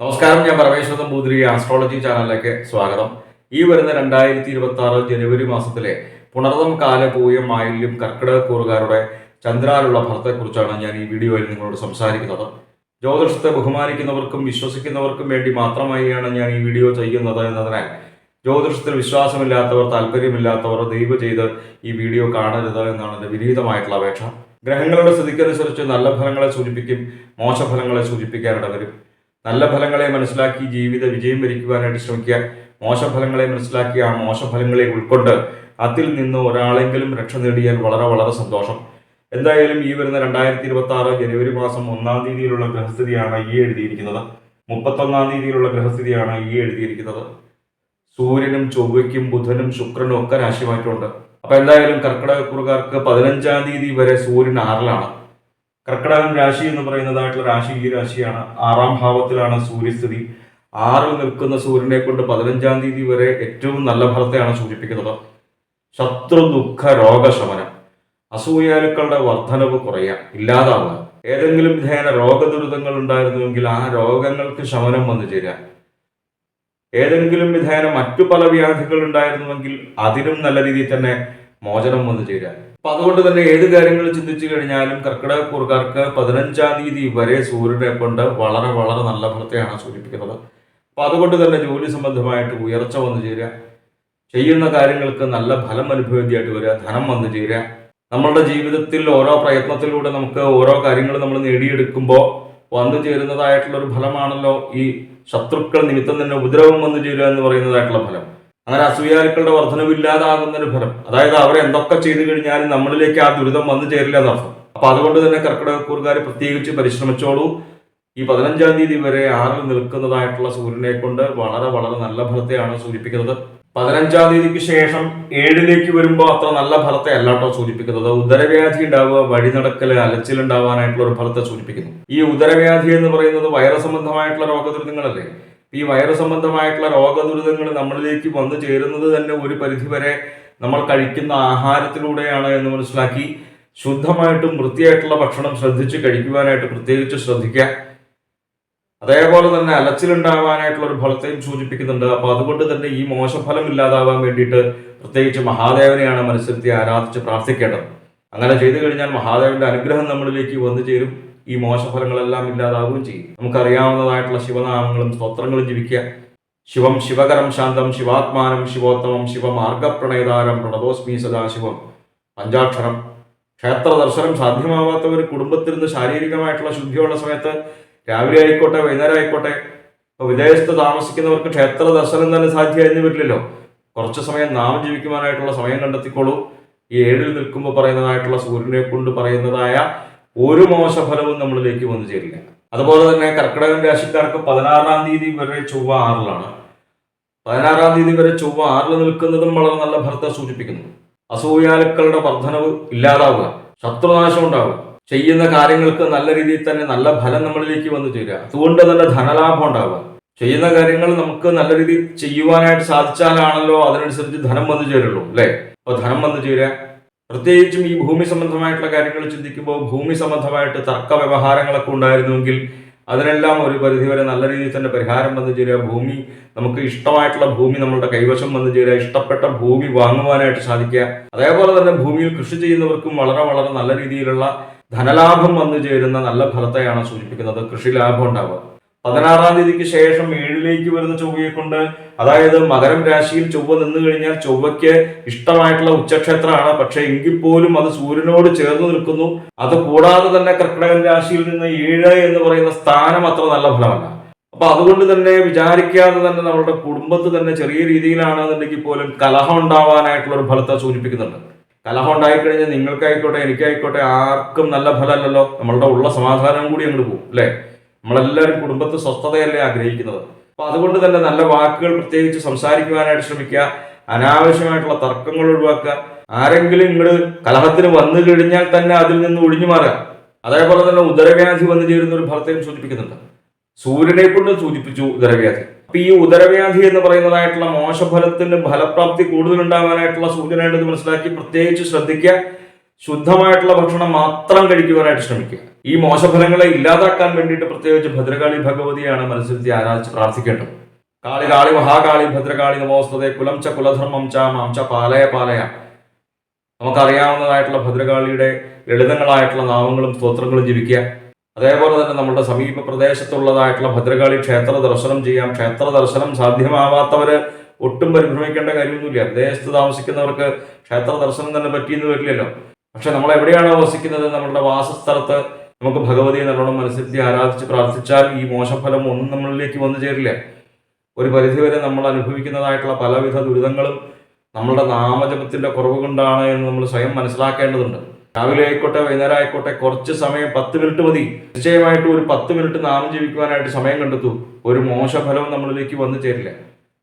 നമസ്കാരം ഞാൻ പരമേശ്വരൻ നമ്പൂതിരി ആസ്ട്രോളജി ചാനലിലേക്ക് സ്വാഗതം. ഈ വരുന്ന രണ്ടായിരത്തി ഇരുപത്തി ആറ് ജനുവരി മാസത്തിലെ പുണർതം കാല പൂയം മാലിന്യം കർക്കിടക കൂറുകാരുടെ ചന്ദ്രാലുള്ള ഫലത്തെക്കുറിച്ചാണ് ഞാൻ ഈ വീഡിയോയിൽ നിങ്ങളോട് സംസാരിക്കുന്നത്. ജ്യോതിഷത്തെ ബഹുമാനിക്കുന്നവർക്കും വിശ്വസിക്കുന്നവർക്കും വേണ്ടി മാത്രമായാണ് ഞാൻ ഈ വീഡിയോ ചെയ്യുന്നത് എന്നതിനാൽ ജ്യോതിഷത്തിൽ വിശ്വാസമില്ലാത്തവർ താല്പര്യമില്ലാത്തവർ ദയവ് ചെയ്ത് ഈ വീഡിയോ കാണരുത് എന്നാണ് എന്റെ വിനീതമായിട്ടുള്ള അപേക്ഷ. ഗ്രഹങ്ങളുടെ സ്ഥിതിക്കനുസരിച്ച് നല്ല ഫലങ്ങളെ സൂചിപ്പിക്കും മോശഫലങ്ങളെ സൂചിപ്പിക്കാനിട വരും നല്ല ഫലങ്ങളെ മനസ്സിലാക്കി ജീവിത വിജയം വരിക്കുവാനായിട്ട് ശ്രമിക്കുക. മോശഫലങ്ങളെ മനസ്സിലാക്കി ആ മോശഫലങ്ങളെ ഉൾക്കൊണ്ട് അതിൽ നിന്ന് ഒരാളെങ്കിലും രക്ഷ നേടിയാൽ വളരെ വളരെ സന്തോഷം. എന്തായാലും ഈ വരുന്ന രണ്ടായിരത്തി ഇരുപത്തി ആറ് ജനുവരി മാസം ഒന്നാം തീയതിയിലുള്ള ഗ്രഹസ്ഥിതിയാണ് ഈ എഴുതിയിരിക്കുന്നത്. മുപ്പത്തൊന്നാം തീയതിയിലുള്ള ഗ്രഹസ്ഥിതിയാണ് ഈ എഴുതിയിരിക്കുന്നത്. സൂര്യനും ചൊവ്വയ്ക്കും ബുധനും ശുക്രനും ഒക്കെ രാശിമാറ്റമുണ്ട്. അപ്പൊ എന്തായാലും കർക്കിടകക്കുറുകാർക്ക് പതിനഞ്ചാം തീയതി വരെ സൂര്യൻ ആറിലാണ്. കർക്കിടകം രാശി എന്ന് പറയുന്നതായിട്ടുള്ള രാശി ഈ രാശിയാണ്. ആറാം ഭാവത്തിലാണ് സൂര്യസ്ഥിതി. ആറിൽ നിൽക്കുന്ന സൂര്യനെ കൊണ്ട് പതിനഞ്ചാം തീയതി വരെ ഏറ്റവും നല്ല ഫലത്തെയാണ് സൂചിപ്പിക്കുന്നത്. ശത്രു ദുഃഖ രോഗശമനം അസൂയാലുക്കളുടെ വർധനവ് കുറയാം ഇല്ലാതാവുക ഏതെങ്കിലും വിധേന രോഗദുരിതങ്ങൾ ഉണ്ടായിരുന്നുവെങ്കിൽ ആ രോഗങ്ങൾക്ക് ശമനം വന്നു ചേരാൻ. ഏതെങ്കിലും വിധേന മറ്റു പല വ്യാധികൾ ഉണ്ടായിരുന്നുവെങ്കിൽ അതിനും നല്ല രീതിയിൽ തന്നെ മോചനം വന്നു ചേരാൻ. അപ്പൊ അതുകൊണ്ട് തന്നെ ഏത് കാര്യങ്ങൾ ചിന്തിച്ചു കഴിഞ്ഞാലും കർക്കിടക കൂറുകാർക്ക് പതിനഞ്ചാം തീയതി വരെ സൂര്യനെ കൊണ്ട് വളരെ വളരെ നല്ല ഫലത്തെയാണ് സൂചിപ്പിക്കുന്നത്. അപ്പൊ അതുകൊണ്ട് തന്നെ ജോലി സംബന്ധമായിട്ട് ഉയർച്ച വന്നു ചേരുക. ചെയ്യുന്ന കാര്യങ്ങൾക്ക് നല്ല ഫലം അനുഭവേദ്യമായിട്ട് വരിക ധനം വന്നു ചേരുക. നമ്മളുടെ ജീവിതത്തിൽ ഓരോ പ്രയത്നത്തിലൂടെ നമുക്ക് ഓരോ കാര്യങ്ങൾ നമ്മൾ നേടിയെടുക്കുമ്പോൾ വന്നു ചേരുന്നതായിട്ടുള്ള ഒരു ഫലമാണല്ലോ ഈ ശത്രുക്കൾ നിമിത്തം തന്നെ ഉപദ്രവം വന്നു ചേരുക എന്ന് പറയുന്നതായിട്ടുള്ള ഫലം. അങ്ങനെ അസൂയാലുക്കളുടെ വർധനവ് ഒരു ഫലം. അതായത് അവർ എന്തൊക്കെ ചെയ്തു കഴിഞ്ഞാലും നമ്മളിലേക്ക് ആ ദുരിതം വന്നു ചേരില്ല എന്നർത്ഥം അപ്പൊ അതുകൊണ്ട് തന്നെ കർക്കിടകക്കൂറുകാർ പ്രത്യേകിച്ച് പരിശ്രമിച്ചോളൂ. ഈ പതിനഞ്ചാം തീയതി വരെ ആറിൽ നിൽക്കുന്നതായിട്ടുള്ള സൂര്യനെ കൊണ്ട് വളരെ വളരെ നല്ല ഫലത്തെയാണ് സൂചിപ്പിക്കുന്നത്. പതിനഞ്ചാം തീയതിക്ക് ശേഷം ഏഴിലേക്ക് വരുമ്പോൾ അത്ര നല്ല ഫലത്തെ അല്ലാട്ടോ സൂചിപ്പിക്കുന്നത്. ഉദരവ്യാധി ഉണ്ടാവുക വഴി നടക്കൽ അലച്ചിൽ ഉണ്ടാവാനായിട്ടുള്ള ഒരു ഫലത്തെ സൂചിപ്പിക്കുന്നു. ഈ ഉദരവ്യാധി എന്ന് പറയുന്നത് വൈറസ് സംബന്ധമായിട്ടുള്ള രോഗദുരിതങ്ങളല്ലേ? ഈ വൈറസ് സംബന്ധമായിട്ടുള്ള രോഗദുരിതങ്ങൾ നമ്മളിലേക്ക് വന്നു ചേരുന്നത് തന്നെ ഒരു പരിധിവരെ നമ്മൾ കഴിക്കുന്ന ആഹാരത്തിലൂടെയാണ് എന്ന് മനസ്സിലാക്കി ശുദ്ധമായിട്ടും വൃത്തിയായിട്ടുള്ള ഭക്ഷണം ശ്രദ്ധിച്ച് കഴിക്കുവാനായിട്ട് പ്രത്യേകിച്ച് ശ്രദ്ധിക്കുക. അതേപോലെ തന്നെ അലച്ചിലുണ്ടാവാനായിട്ടുള്ള ഒരു ഫലത്തെയും സൂചിപ്പിക്കുന്നുണ്ട്. അപ്പോൾ അതുകൊണ്ട് തന്നെ ഈ മോശഫലം ഇല്ലാതാവാൻ വേണ്ടിയിട്ട് പ്രത്യേകിച്ച് മഹാദേവനെയാണ് മനസ്സിലത്തി ആരാധിച്ച് പ്രാർത്ഥിക്കേണ്ടത്. അങ്ങനെ ചെയ്തു കഴിഞ്ഞാൽ മഹാദേവന്റെ അനുഗ്രഹം നമ്മളിലേക്ക് വന്നു ചേരും. ഈ മോശഫലങ്ങളെല്ലാം ഇല്ലാതാവുകയും ചെയ്യും. നമുക്കറിയാവുന്നതായിട്ടുള്ള ശിവനാമങ്ങളും സ്തോത്രങ്ങളും ജപിക്കുക. ശിവം ശിവകരം ശാന്തം ശിവാത്മാനം ശിവോത്തമം ശിവമാർഗപ്രണയതാരം പ്രണതോസ്മി സദാശിവം പഞ്ചാക്ഷരം. ക്ഷേത്ര ദർശനം സാധ്യമാവാത്തവർ കുടുംബത്തിരുന്ന് ശാരീരികമായിട്ടുള്ള ശുദ്ധിയുള്ള സമയത്ത് രാവിലെ ആയിക്കോട്ടെ വൈകുന്നേരം ആയിക്കോട്ടെ ഇപ്പൊ വിദേശത്ത് താമസിക്കുന്നവർക്ക് ക്ഷേത്ര ദർശനം തന്നെ സാധ്യമായിരുന്നു വരില്ലല്ലോ കുറച്ച് സമയം നാമം ജീവിക്കുവാനായിട്ടുള്ള സമയം കണ്ടെത്തിക്കോളൂ. ഈ ഏഴിൽ നിൽക്കുമ്പോൾ പറയുന്നതായിട്ടുള്ള സൂര്യനെ കൊണ്ട് പറയുന്നതായ ഒരു മോശഫലവും നമ്മളിലേക്ക് വന്നു ചേരില്ല. അതുപോലെ തന്നെ കർക്കിടകൻ രാശിക്കാർക്ക് പതിനാറാം തീയതി വരെ ചൊവ്വ ആറിലാണ്. പതിനാറാം തീയതി വരെ ചൊവ്വ ആറിൽ നിൽക്കുന്നതും വളരെ നല്ല ഫലത്തെ സൂചിപ്പിക്കുന്നു. അസൂയാലുക്കളുടെ വർധനവ് ഇല്ലാതാവുക ശത്രുനാശം ഉണ്ടാവുക ചെയ്യുന്ന കാര്യങ്ങൾക്ക് നല്ല രീതിയിൽ തന്നെ നല്ല ഫലം നമ്മളിലേക്ക് വന്നു ചേരുക. അതുകൊണ്ട് തന്നെ ധനലാഭം ഉണ്ടാവുക. ചെയ്യുന്ന കാര്യങ്ങൾ നമുക്ക് നല്ല രീതിയിൽ ചെയ്യുവാനായിട്ട് സാധിച്ചാലാണല്ലോ അതിനനുസരിച്ച് ധനം വന്നു ചേരുള്ളൂ അല്ലേ? അപ്പൊ ധനം വന്നു ചേരുക പ്രത്യേകിച്ചും ഈ ഭൂമി സംബന്ധമായിട്ടുള്ള കാര്യങ്ങൾ ചിന്തിക്കുമ്പോൾ ഭൂമി സംബന്ധമായിട്ട് തർക്ക വ്യവഹാരങ്ങളൊക്കെ ഉണ്ടായിരുന്നുവെങ്കിൽ അതിനെല്ലാം ഒരു പരിധിവരെ നല്ല രീതിയിൽ തന്നെ പരിഹാരം വന്നു ചേരുക. ഭൂമി നമുക്ക് ഇഷ്ടമായിട്ടുള്ള ഭൂമി നമ്മളുടെ കൈവശം വന്നു ചേരുക. ഇഷ്ടപ്പെട്ട ഭൂമി വാങ്ങുവാനായിട്ട് സാധിക്കുക. അതേപോലെ തന്നെ ഭൂമിയിൽ കൃഷി ചെയ്യുന്നവർക്കും വളരെ വളരെ നല്ല രീതിയിലുള്ള ധനലാഭം വന്നു ചേരുന്ന നല്ല ഫലത്തെയാണ് സൂചിപ്പിക്കുന്നത്. കൃഷി ലാഭം ഉണ്ടാവുക. പതിനാറാം തീയതിക്ക് ശേഷം ഏഴിലേക്ക് വരുന്ന ചൊവ്വയെ കൊണ്ട് അതായത് മകരം രാശിയിൽ ചൊവ്വ നിന്നു കഴിഞ്ഞാൽ ചൊവ്വയ്ക്ക് ഇഷ്ടമായിട്ടുള്ള ഉച്ചക്ഷേത്രമാണ്. പക്ഷെ എങ്കിൽ പോലും അത് സൂര്യനോട് ചേർന്ന് നിൽക്കുന്നു. അത് കൂടാതെ തന്നെ കർക്കിടകൻ രാശിയിൽ നിന്ന് ഏഴ് എന്ന് പറയുന്ന സ്ഥാനം അത്ര നല്ല ഫലമല്ല. അപ്പൊ അതുകൊണ്ട് തന്നെ വിചാരിക്കാതെ തന്നെ നമ്മുടെ കുടുംബത്ത് തന്നെ ചെറിയ രീതിയിലാണെന്നുണ്ടെങ്കിൽ പോലും കലഹം ഉണ്ടാവാനായിട്ടുള്ള ഒരു ഫലത്തെ സൂചിപ്പിക്കുന്നുണ്ട്. കലഹം ഉണ്ടായിക്കഴിഞ്ഞാൽ നിങ്ങൾക്കായിക്കോട്ടെ എനിക്കായിക്കോട്ടെ ആർക്കും നല്ല ഫലമല്ലല്ലോ. നമ്മളുടെ ഉള്ള സമാധാനം കൂടി അങ്ങോട്ട് പോകും അല്ലേ? നമ്മളെല്ലാവരും കുടുംബത്ത് സ്വസ്ഥതയല്ലേ ആഗ്രഹിക്കുന്നത്. അപ്പൊ അതുകൊണ്ട് തന്നെ നല്ല വാക്കുകൾ പ്രത്യേകിച്ച് സംസാരിക്കുവാനായിട്ട് ശ്രമിക്കുക അനാവശ്യമായിട്ടുള്ള തർക്കങ്ങൾ ഒഴിവാക്കുക ആരെങ്കിലും ഇങ്ങോട്ട് കലഹത്തിന് വന്നു കഴിഞ്ഞാൽ തന്നെ അതിൽ നിന്ന് ഒഴിഞ്ഞു മാറുക. അതേപോലെ തന്നെ ഉദരവ്യാധി വന്നു ചേരുന്ന ഒരു ഫലത്തെയും സൂചിപ്പിക്കുന്നുണ്ട്. സൂര്യനെ കൊണ്ട് സൂചിപ്പിച്ചു ഉദരവ്യാധി. അപ്പൊ ഈ ഉദരവ്യാധി എന്ന് പറയുന്നതായിട്ടുള്ള മോശഫലത്തിന് ഫലപ്രാപ്തി കൂടുതൽ ഉണ്ടാവാനായിട്ടുള്ള സൂചനയുണ്ടെന്ന് മനസ്സിലാക്കി പ്രത്യേകിച്ച് ശ്രദ്ധിക്കുക. ശുദ്ധമായിട്ടുള്ള ഭക്ഷണം മാത്രം കഴിക്കുവാനായിട്ട് ശ്രമിക്കുക. ഈ മോശഫലങ്ങളെ ഇല്ലാതാക്കാൻ വേണ്ടിയിട്ട് പ്രത്യേകിച്ച് ഭദ്രകാളി ഭഗവതിയാണ് മനസ്സിരുത്തി ആരാധിച്ച് പ്രാർത്ഥിക്കേണ്ടത്. കാളി കാളി മഹാകാളി ഭദ്രകാളി നമോസ്തതെ കുലം ച കുലധർമ്മം ച മാം ച പാലയ പാലയ. നമുക്കറിയാവുന്നതായിട്ടുള്ള ഭദ്രകാളിയുടെ ലളിതങ്ങളായിട്ടുള്ള നാമങ്ങളും സ്തോത്രങ്ങളും ജപിക്കുക. അതേപോലെ തന്നെ നമ്മുടെ സമീപ പ്രദേശത്തുള്ളതായിട്ടുള്ള ഭദ്രകാളി ക്ഷേത്ര ദർശനം ചെയ്യാം. ക്ഷേത്ര ദർശനം സാധ്യമാവാത്തവര് ഒട്ടും പരിഭ്രമിക്കേണ്ട കാര്യമൊന്നുമില്ല. വിദേശത്ത് താമസിക്കുന്നവർക്ക് ക്ഷേത്ര ദർശനം തന്നെ പറ്റിയെന്ന് വരില്ലല്ലോ. പക്ഷെ നമ്മൾ എവിടെയാണ് വസിക്കുന്നത്? നമ്മളുടെ വാസസ്ഥലത്ത് നമുക്ക് ഭഗവതിയെ നല്ലോണം മനസ്സിരുത്തി ആരാധിച്ച് പ്രാർത്ഥിച്ചാൽ ഈ മോശഫലം ഒന്നും നമ്മളിലേക്ക് വന്നു ചേരില്ല. ഒരു പരിധിവരെ നമ്മൾ അനുഭവിക്കുന്നതായിട്ടുള്ള പലവിധ ദുരിതങ്ങളും നമ്മളുടെ നാമജപത്തിന്റെ കുറവ് കൊണ്ടാണ് എന്ന് നമ്മൾ സ്വയം മനസ്സിലാക്കേണ്ടതുണ്ട്. രാവിലെ ആയിക്കോട്ടെ വൈകുന്നേരം ആയിക്കോട്ടെ കുറച്ച് സമയം പത്ത് മിനിറ്റ് മതി. നിശ്ചയമായിട്ട് ഒരു പത്ത് മിനിറ്റ് നാമം ജീവിക്കുവാനായിട്ട് സമയം കണ്ടെത്തു. ഒരു മോശഫലവും നമ്മളിലേക്ക് വന്നു ചേരില്ല.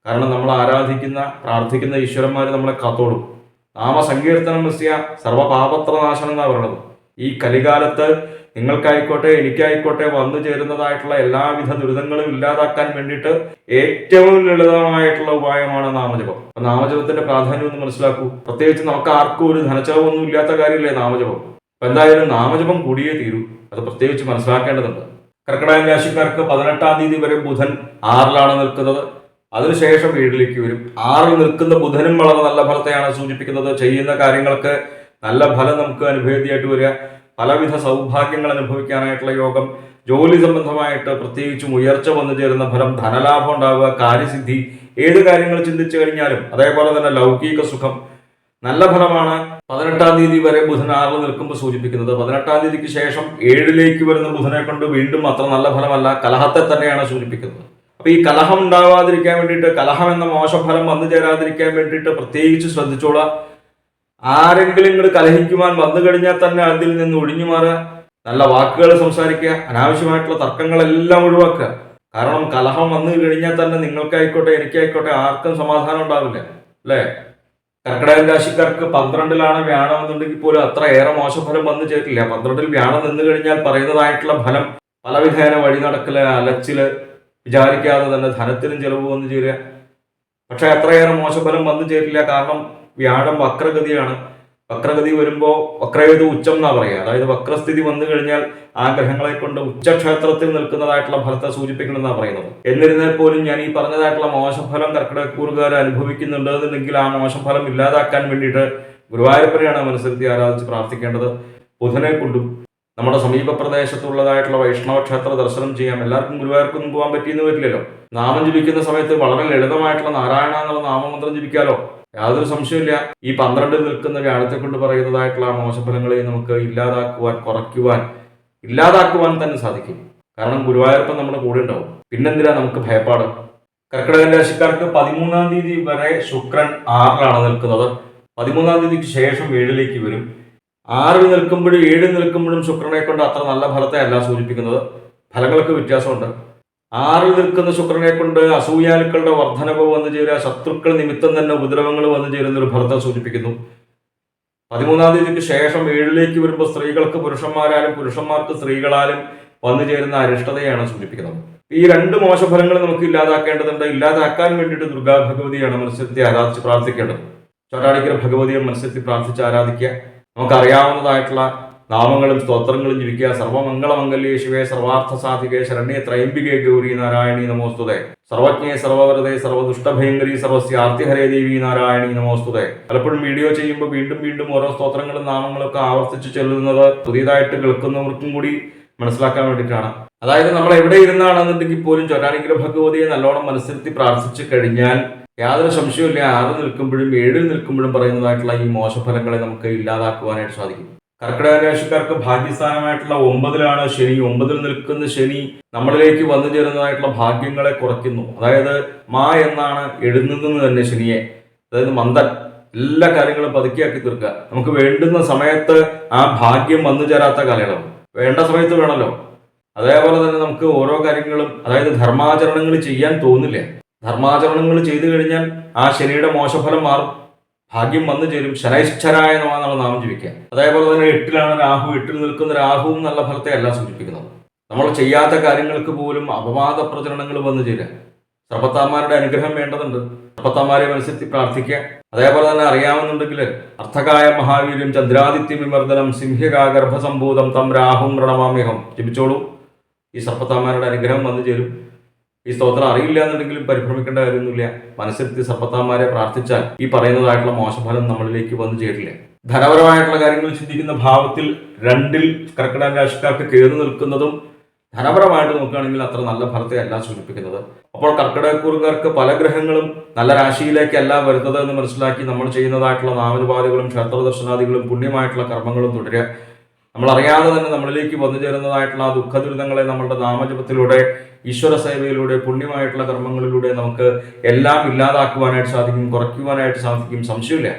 കാരണം നമ്മൾ ആരാധിക്കുന്ന പ്രാർത്ഥിക്കുന്ന ഈശ്വരന്മാർ നമ്മളെ കാത്തോളും. നാമസങ്കീർത്തനം മിസ്യ സർവപാപത്രനാശനം എന്നാണ് പറയുന്നത് ഈ കലികാലത്ത് നിങ്ങൾക്കായിക്കോട്ടെ എനിക്കായിക്കോട്ടെ വന്നു ചേരുന്നതായിട്ടുള്ള എല്ലാവിധ ദുരിതങ്ങളും ഇല്ലാതാക്കാൻ വേണ്ടിയിട്ട് ഏറ്റവും ലളിതമായിട്ടുള്ള ഉപായമാണ് നാമജപം. നാമജപത്തിന്റെ പ്രാധാന്യം ഒന്ന് മനസ്സിലാക്കൂ. പ്രത്യേകിച്ച് നമുക്ക് ആർക്കും ഒരു ധനച്ചെലവൊന്നും ഇല്ലാത്ത കാര്യമില്ലേ നാമജപം? അപ്പൊ എന്തായാലും നാമജപം കൂടിയേ തീരൂ. അത് പ്രത്യേകിച്ച് മനസ്സിലാക്കേണ്ടതുണ്ട്. കർക്കിടക രാശിക്കാർക്ക് പതിനെട്ടാം തീയതി വരെ ബുധൻ ആറിലാണ് നിൽക്കുന്നത്. അതിനുശേഷം വീട്ടിലേക്ക് വരും. ആറിൽ നിൽക്കുന്ന ബുധനും വളരെ നല്ല ഫലത്തെയാണ് സൂചിപ്പിക്കുന്നത്. ചെയ്യുന്ന കാര്യങ്ങൾക്ക് നല്ല ഫലം നമുക്ക് അനുഭവേദ്യമായിട്ട് വരിക. പലവിധ സൗഭാഗ്യങ്ങൾ അനുഭവിക്കാനായിട്ടുള്ള യോഗം. ജോലി സംബന്ധമായിട്ട് പ്രത്യേകിച്ചും ഉയർച്ച വന്നു ചേരുന്ന ഫലം ധനലാഭം ഉണ്ടാവുക കാര്യസിദ്ധി. ഏത് കാര്യങ്ങൾ ചിന്തിച്ചു കഴിഞ്ഞാലും അതേപോലെ തന്നെ ലൗകിക സുഖം നല്ല ഫലമാണ്. പതിനെട്ടാം തീയതി വരെ ബുധൻ ആറിൽ നിൽക്കുമ്പോൾ സൂചിപ്പിക്കുന്നത്. പതിനെട്ടാം തീയതിക്ക് ശേഷം ഏഴിലേക്ക് വരുന്ന ബുധനെ കൊണ്ട് വീണ്ടും അത്ര നല്ല ഫലമല്ല. കലഹത്തെ തന്നെയാണ് സൂചിപ്പിക്കുന്നത്. അപ്പൊ ഈ കലഹം ഉണ്ടാവാതിരിക്കാൻ വേണ്ടിയിട്ട് കലഹം എന്ന മോശഫലം വന്നു ചേരാതിരിക്കാൻ വേണ്ടിയിട്ട് പ്രത്യേകിച്ച് ശ്രദ്ധിച്ചോളാം ആരെങ്കിലും ഇങ്ങോട്ട് കലഹിക്കുവാൻ വന്നു കഴിഞ്ഞാൽ തന്നെ അതിൽ നിന്ന് ഒഴിഞ്ഞു മാറുക. നല്ല വാക്കുകൾ സംസാരിക്കുക. അനാവശ്യമായിട്ടുള്ള തർക്കങ്ങളെല്ലാം ഒഴിവാക്കുക. കാരണം കലഹം വന്നു കഴിഞ്ഞാൽ തന്നെ നിങ്ങൾക്കായിക്കോട്ടെ എനിക്കായിക്കോട്ടെ ആർക്കും സമാധാനം ഉണ്ടാവില്ല. അല്ലേ? കർക്കിടക രാശിക്കാർക്ക് പന്ത്രണ്ടിലാണ് വ്യാണം എന്നുണ്ടെങ്കിൽ പോലും അത്ര ഏറെ മോശഫലം വന്നു ചേരില്ല. പന്ത്രണ്ടിൽ വ്യാണം നിന്നു കഴിഞ്ഞാൽ പറയുന്നതായിട്ടുള്ള ഫലം പലവിധേന വഴി നടക്കൽ അലച്ചിൽ വിചാരിക്കാതെ തന്നെ ധനത്തിനും ചിലവ് വന്നു ചേരുക. പക്ഷെ അത്രയേറെ മോശഫലം വന്നു ചേരില്ല. കാരണം വ്യാഴം വക്രഗതിയാണ്. വക്രഗതി വരുമ്പോൾ വക്രഗതി ഉച്ചം എന്നാ പറയുക. അതായത് വക്രസ്ഥിതി വന്നു കഴിഞ്ഞാൽ ആ ഗ്രഹങ്ങളെ കൊണ്ട് ഉച്ചക്ഷേത്രത്തിൽ നിൽക്കുന്നതായിട്ടുള്ള ഫലത്തെ സൂചിപ്പിക്കണമെന്നാണ് പറയുന്നത്. എന്നിരുന്നാൽ പോലും ഞാൻ ഈ പറഞ്ഞതായിട്ടുള്ള മോശഫലം കർക്കിടകൂറുകാർ അനുഭവിക്കുന്നുണ്ട് ആ മോശഫലം ഇല്ലാതാക്കാൻ വേണ്ടിയിട്ട് ഗുരുവായൂരപ്പനെയാണ് മനസ്സിലത്തി ആരാധിച്ച് പ്രാർത്ഥിക്കേണ്ടത്. ബുധനെ കൊണ്ടും നമ്മുടെ സമീപ പ്രദേശത്തുള്ളതായിട്ടുള്ള വൈഷ്ണവ ക്ഷേത്ര ദർശനം ചെയ്യാം എല്ലാവർക്കും ഗുരുവായൂർക്കൊന്നും പോകാൻ പറ്റിയെന്ന് വരില്ലല്ലോ. നാമം ജപിക്കുന്ന സമയത്ത് വളരെ ലളിതമായിട്ടുള്ള നാരായണ എന്നുള്ള നാമമന്ത്രം ജപിക്കാലോ? യാതൊരു സംശയമില്ല ഈ പന്ത്രണ്ടിൽ നിൽക്കുന്ന വ്യാഴത്തെ കൊണ്ട് പറയുന്നതായിട്ടുള്ള മോശഫലങ്ങളെ നമുക്ക് ഇല്ലാതാക്കുവാൻ കുറയ്ക്കുവാൻ ഇല്ലാതാക്കുവാൻ തന്നെ സാധിക്കും. കാരണം ഗുരുവായൂരപ്പൻ നമ്മുടെ കൂടെ ഉണ്ടാവും. പിന്നെന്തിനാ നമുക്ക് ഭയപ്പാട്? കർക്കിടക രാശിക്കാർക്ക് പതിമൂന്നാം തീയതി വരെ ശുക്രൻ ആറിലാണ് നിൽക്കുന്നത്. പതിമൂന്നാം തീയതിക്ക് ശേഷം ഏഴിലേക്ക് വരും. ആറിൽ നിൽക്കുമ്പോഴും ഏഴിൽ നിൽക്കുമ്പോഴും ശുക്രനെ കൊണ്ട് അത്ര നല്ല ഫലത്തെ അല്ല സൂചിപ്പിക്കുന്നത്. ഫലങ്ങൾക്ക് വ്യത്യാസമുണ്ട്. ആറിൽ നിൽക്കുന്ന ശുക്രനെ കൊണ്ട് അസൂയാലുക്കളുടെ വർധനവ് വന്നു ചേരുക ശത്രുക്കൾ നിമിത്തം തന്നെ ഉപദ്രവങ്ങൾ വന്നു ചേരുന്ന ഒരു ഫലത്തെ സൂചിപ്പിക്കുന്നു. പതിമൂന്നാം തീയതിക്ക് ശേഷം ഏഴിലേക്ക് വരുമ്പോൾ സ്ത്രീകൾക്ക് പുരുഷന്മാരാലും പുരുഷന്മാർക്ക് സ്ത്രീകളാലും വന്നു ചേരുന്ന അരിഷ്ടതയാണ് സൂചിപ്പിക്കുന്നത്. ഈ രണ്ട് മോശഫലങ്ങൾ നമുക്ക് ഇല്ലാതാക്കേണ്ടതുണ്ട്. ഇല്ലാതാക്കാൻ വേണ്ടിയിട്ട് ദുർഗാ ഭഗവതിയാണ് മത്സ്യത്തെ ആരാധിച്ച് പ്രാർത്ഥിക്കേണ്ടത്. ചോറ്റാടിക്കര ഭഗവതിയെ മത്സ്യത്തിൽ പ്രാർത്ഥിച്ച് ആരാധിക്കുക. നമുക്കറിയാവുന്നതായിട്ടുള്ള നാമങ്ങളും സ്തോത്രങ്ങളും ജീവിക്കുക സർവമംഗളമംഗല്യേ ശിവേ സർവാർത്ഥ സാധികേ ശരണ്യേ ത്രയംബികേ ഗൗരി നാരായണി നമോസ്തുതേ. സർവജ്ഞേ സർവവരതേ സർവദുഷ്ടഭയങ്കരി സർവസ്യാർത്തിഹരേ ദേവി നാരായണി നമോസ്തുതേ. പലപ്പോഴും വീഡിയോ ചെയ്യുമ്പോൾ വീണ്ടും വീണ്ടും ഓരോ സ്തോത്രങ്ങളും നാമങ്ങളും ഒക്കെ ആവർത്തിച്ച് ചെല്ലുന്നത് പുതിയതായിട്ട് കേൾക്കുന്നവർക്കും കൂടി മനസ്സിലാക്കാൻ വേണ്ടിയിട്ടാണ്. അതായത് നമ്മൾ എവിടെ ഇരുന്നാണെന്നുണ്ടെങ്കിൽ പോലും ചൊരാനുഗ്രഹ ഭഗവതിയെ നല്ലോണം മനസ്സിരുത്തി പ്രാർത്ഥിച്ചു കഴിഞ്ഞാൽ യാതൊരു സംശയവുമില്ല. ആറ് നിൽക്കുമ്പോഴും ഏഴിൽ നിൽക്കുമ്പോഴും പറയുന്നതായിട്ടുള്ള ഈ മോശഫലങ്ങളെ നമുക്ക് ഇല്ലാതാക്കുവാനായിട്ട് സാധിക്കും. കർക്കിടക രാശിക്കാർക്ക് ഭാഗ്യസ്ഥാനമായിട്ടുള്ള ഒമ്പതിലാണ് ശനി. ഒമ്പതിൽ നിൽക്കുന്ന ശനി നമ്മളിലേക്ക് വന്നു ചേരുന്നതായിട്ടുള്ള ഭാഗ്യങ്ങളെ കുറയ്ക്കുന്നു. അതായത് മാ എന്നാണ് എഴുതുന്നത് തന്നെ ശനിയെ. അതായത് മന്ദൻ. എല്ലാ കാര്യങ്ങളും പതുക്കിയാക്കി തീർക്കുക. നമുക്ക് വേണ്ടുന്ന സമയത്ത് ആ ഭാഗ്യം വന്നു ചേരാത്ത കാലയളവ്. വേണ്ട സമയത്ത് വേണമല്ലോ. അതേപോലെ തന്നെ നമുക്ക് ഓരോ കാര്യങ്ങളും അതായത് ധർമാചരണങ്ങൾ ചെയ്യാൻ തോന്നില്ല? ധർമാചരണങ്ങൾ ചെയ്തു കഴിഞ്ഞാൽ ആ ശനിയുടെ മോശഫലം മാറും. ഭാഗ്യം വന്നു ചേരും. ശനൈശ്വരായ എന്നുള്ള നാമം ജപിക്കുക. അതേപോലെ തന്നെ എട്ടിലാണ് രാഹു. എട്ടിൽ നിൽക്കുന്ന രാഹുവും നല്ല ഫലത്തെ അല്ല സൂചിപ്പിക്കുന്നത്. നമ്മൾ ചെയ്യാത്ത കാര്യങ്ങൾക്ക് പോലും അപവാദ പ്രചരണങ്ങൾ വന്നു ചേരുക. സർപ്പത്താന്മാരുടെ അനുഗ്രഹം വേണ്ടതുണ്ട്. സർപ്പത്താന്മാരെ മനസ്സിൽ പ്രാർത്ഥിക്കുക. അതേപോലെ തന്നെ അറിയാമെന്നുണ്ടെങ്കിൽ അർത്ഥകായ മഹാവീര്യം ചന്ദ്രാദിത്യ വിമർദ്ദനം സിംഹിക ഗർഭസംഭൂതം തം രാഹും പ്രണമാമ്യഹം ജപിച്ചോളൂ. ഈ സർപ്പത്താന്മാരുടെ അനുഗ്രഹം വന്നു ചേരും. ഈ സ്തോത്രം അറിയില്ല എന്നുണ്ടെങ്കിലും പരിഭ്രമിക്കേണ്ട കാര്യമൊന്നുമില്ല. മനസ്സിരുത്തി സർപ്പത്താന്മാരെ പ്രാർത്ഥിച്ചാൽ ഈ പറയുന്നതായിട്ടുള്ള മോശഫലം നമ്മളിലേക്ക് വന്നു ചേരില്ല. ധനപരമായിട്ടുള്ള കാര്യങ്ങൾ ചിന്തിക്കുന്ന ഭാവത്തിൽ രണ്ടിൽ കർക്കിടക രാശിക്കാർക്ക് കയറി നിൽക്കുന്നതും ധനപരമായിട്ട് നോക്കുകയാണെങ്കിൽ അത്ര നല്ല ഫലത്തെ അല്ല സൂചിപ്പിക്കുന്നത്. അപ്പോൾ കർക്കിടകക്കൂറുകാർക്ക് പല ഗ്രഹങ്ങളും നല്ല രാശിയിലേക്കല്ല വരുന്നത് എന്ന് മനസ്സിലാക്കി നമ്മൾ ചെയ്യുന്നതായിട്ടുള്ള നാമനുപാതികളും ക്ഷേത്ര ദർശനാദികളും പുണ്യമായിട്ടുള്ള കർമ്മങ്ങളും തുടരുക. നമ്മൾ അറിയാതെ തന്നെ നമ്മളിലേക്ക് വന്നു ചേരുന്നതായിട്ടുള്ള ആ ദുഃഖ ദുരിതങ്ങളെ നമ്മളുടെ നാമജപത്തിലൂടെ ഈശ്വര സേവയിലൂടെ പുണ്യമായിട്ടുള്ള കർമ്മങ്ങളിലൂടെ നമുക്ക് എല്ലാം ഇല്ലാതാക്കുവാനായിട്ട് സാധിക്കും കുറയ്ക്കുവാനായിട്ട് സാധിക്കും. സംശയമില്ല.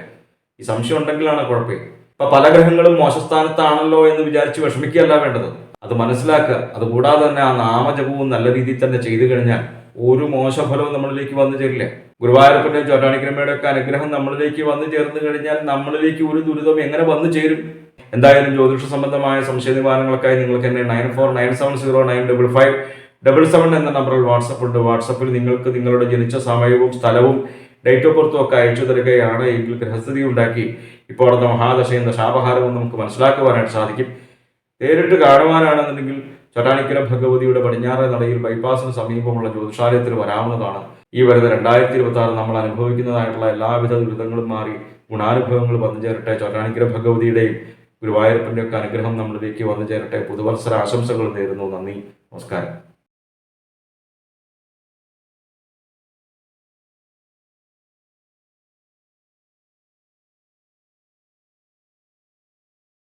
ഈ സംശയം ഉണ്ടെങ്കിലാണ് കുഴപ്പം ഇപ്പൊ പല ഗ്രഹങ്ങളും മോശസ്ഥാനത്താണല്ലോ എന്ന് വിചാരിച്ച് വിഷമിക്കുകയല്ല വേണ്ടത്. അത് മനസ്സിലാക്കുക. അതുകൂടാതെ തന്നെ ആ നാമജപവും നല്ല രീതിയിൽ തന്നെ ചെയ്തു കഴിഞ്ഞാൽ ഒരു മോശഫലവും നമ്മളിലേക്ക് വന്നു ചേരില്ല. ഗുരുവായൂരപ്പന്റെയും ചോറ്റാണിക്കരമ്മയുടെ ഒക്കെ അനുഗ്രഹം നമ്മളിലേക്ക് വന്നു ചേർന്ന് കഴിഞ്ഞാൽ നമ്മളിലേക്ക് ഒരു ദുരിതം എങ്ങനെ വന്നു ചേരും? എന്തായാലും ജ്യോതിഷ സംബന്ധമായ സംശയ നിവാരണങ്ങൾക്കായി നിങ്ങൾക്ക് എന്നെ nine four nine seven zero nine double five double seven എന്ന നമ്പറിൽ വാട്സപ്പ് ഉണ്ട്. വാട്സപ്പിൽ നിങ്ങൾക്ക് നിങ്ങളുടെ ജനിച്ച സമയവും സ്ഥലവും ഡേറ്റ് ഓഫ് ബർത്തും ഒക്കെ അയച്ചു തരികയാണ്. എങ്കിൽ ഗൃഹസ്ഥിതി ഉണ്ടാക്കി ഇപ്പോൾ നടന്ന മഹാദശ എന്ന ദശാപഹാരവും നമുക്ക് മനസ്സിലാക്കുവാനായിട്ട് സാധിക്കും. നേരിട്ട് കാണുവാനാണെന്നുണ്ടെങ്കിൽ ചൊട്ടാണിക്കര ഭഗവതിയുടെ പടിഞ്ഞാറേ നടയിൽ ബൈപ്പാസിന് സമീപമുള്ള ജ്യോതിഷാലയത്തിൽ വരാവുന്നതാണ്. ഈ വരുന്ന രണ്ടായിരത്തി ഇരുപത്തി ആറ് നമ്മൾ അനുഭവിക്കുന്നതായിട്ടുള്ള എല്ലാവിധ ദുരിതങ്ങളും മാറി ഗുണാനുഭവങ്ങൾ വന്നു ചേരട്ടെ ചൊട്ടാണിക്കര ഭഗവതിയുടെയും ഗുരുവായൂരപ്പന്റെ ഒക്കെ അനുഗ്രഹം നമ്മളിലേക്ക് വന്നു ചേരട്ടെ പുതുവത്സര ആശംസകൾ നേരുന്നു. നന്ദി. നമസ്കാരം.